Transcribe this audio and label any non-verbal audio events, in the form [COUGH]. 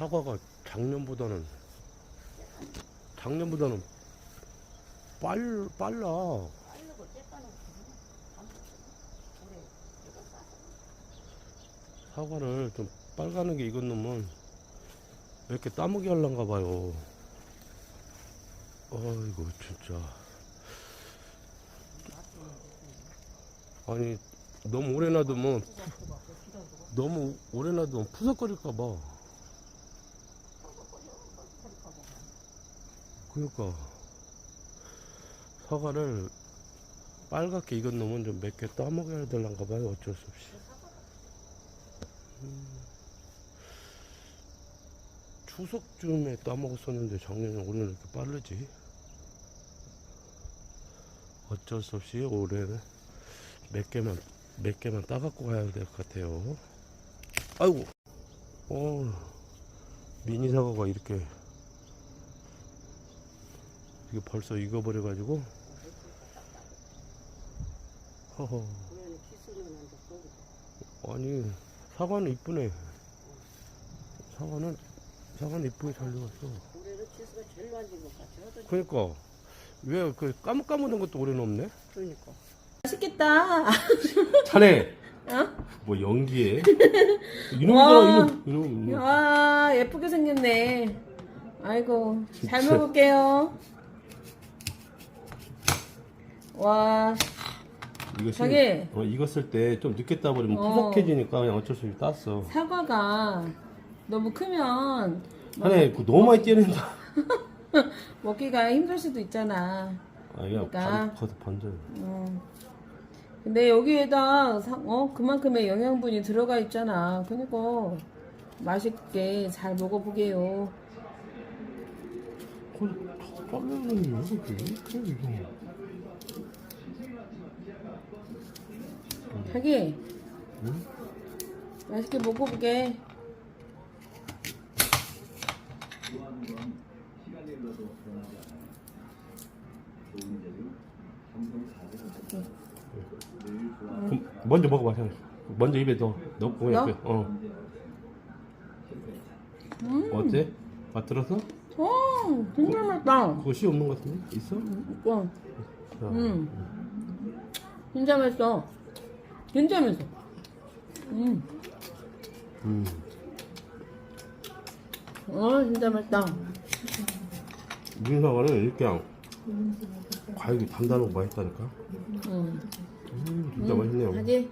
사과가 작년보다는 작년보다는 빨 빨라. 사과를 좀 빨가는게 익은 놈은 이렇게 따먹이 할란가 봐요. 어이구 진짜. 아니 너무 오래 놔두면 너무 오래 놔두면 푸석거릴까 봐. 그러니까 사과를 빨갛게 익은 놈은 좀 몇 개 따먹어야 될란가 봐요. 어쩔 수 없이. 추석쯤에 따먹었었는데 작년에 올해는 이렇게 빠르지? 어쩔 수 없이 올해는 몇 개만 몇 개만 따갖고 가야 될 것 같아요. 아이고, 어 미니 사과가 이렇게 이게 벌써 익어버려 가지고 허허 기술이면 안 됐고. 아니 사과는 이쁘네. 사과는 사과는 이쁘게 잘 익었어. 올해는 기술가 제일 많이 된것 같아. 그러니까 왜 그 까뭇까뭇한 것도 올해는 없네? 그러니까. 맛있겠다. [LAUGHS] 자네 어? 뭐 연기해? [LAUGHS] 와. 이놈이잖아 이놈 이놈 이놈. 와 예쁘게 생겼네. 아이고 잘 진짜. 먹을게요. 와 이거 자기. 어, 익었을 때 좀 늦게 따버리면 어. 푸석해지니까 그냥 어쩔 수 없이 땄어. 사과가 너무 크면 자네 그거 너무 많이 떼낸다. 먹기가 힘들 수도 있잖아. 아 이거 그러니까. 번, 번져. 음. 근데 여기에다 사- 어 그만큼의 영양분이 들어가 있잖아. 그러니까 맛있게 잘 먹어보게요. 그걸 잘라내는 게 그래 이거. 자기 응? 맛있게 먹어보게. 그럼 먼저 먹어봐 형. 먼저 입에 넣어 넣고 넣어? 옆에 어 음, 어때? 맛 들었어? 어, 정말 맛있다. 그거 씨 없는 것 같은데 있어? 어, 자, 음, 진짜 맛있어. 맛있어. 음, 음. 어, 진짜 맛있다. 민사과는 이렇게 과육이 단단하고 맛있다니까. 음, 음, 진짜 맛있네요. 자기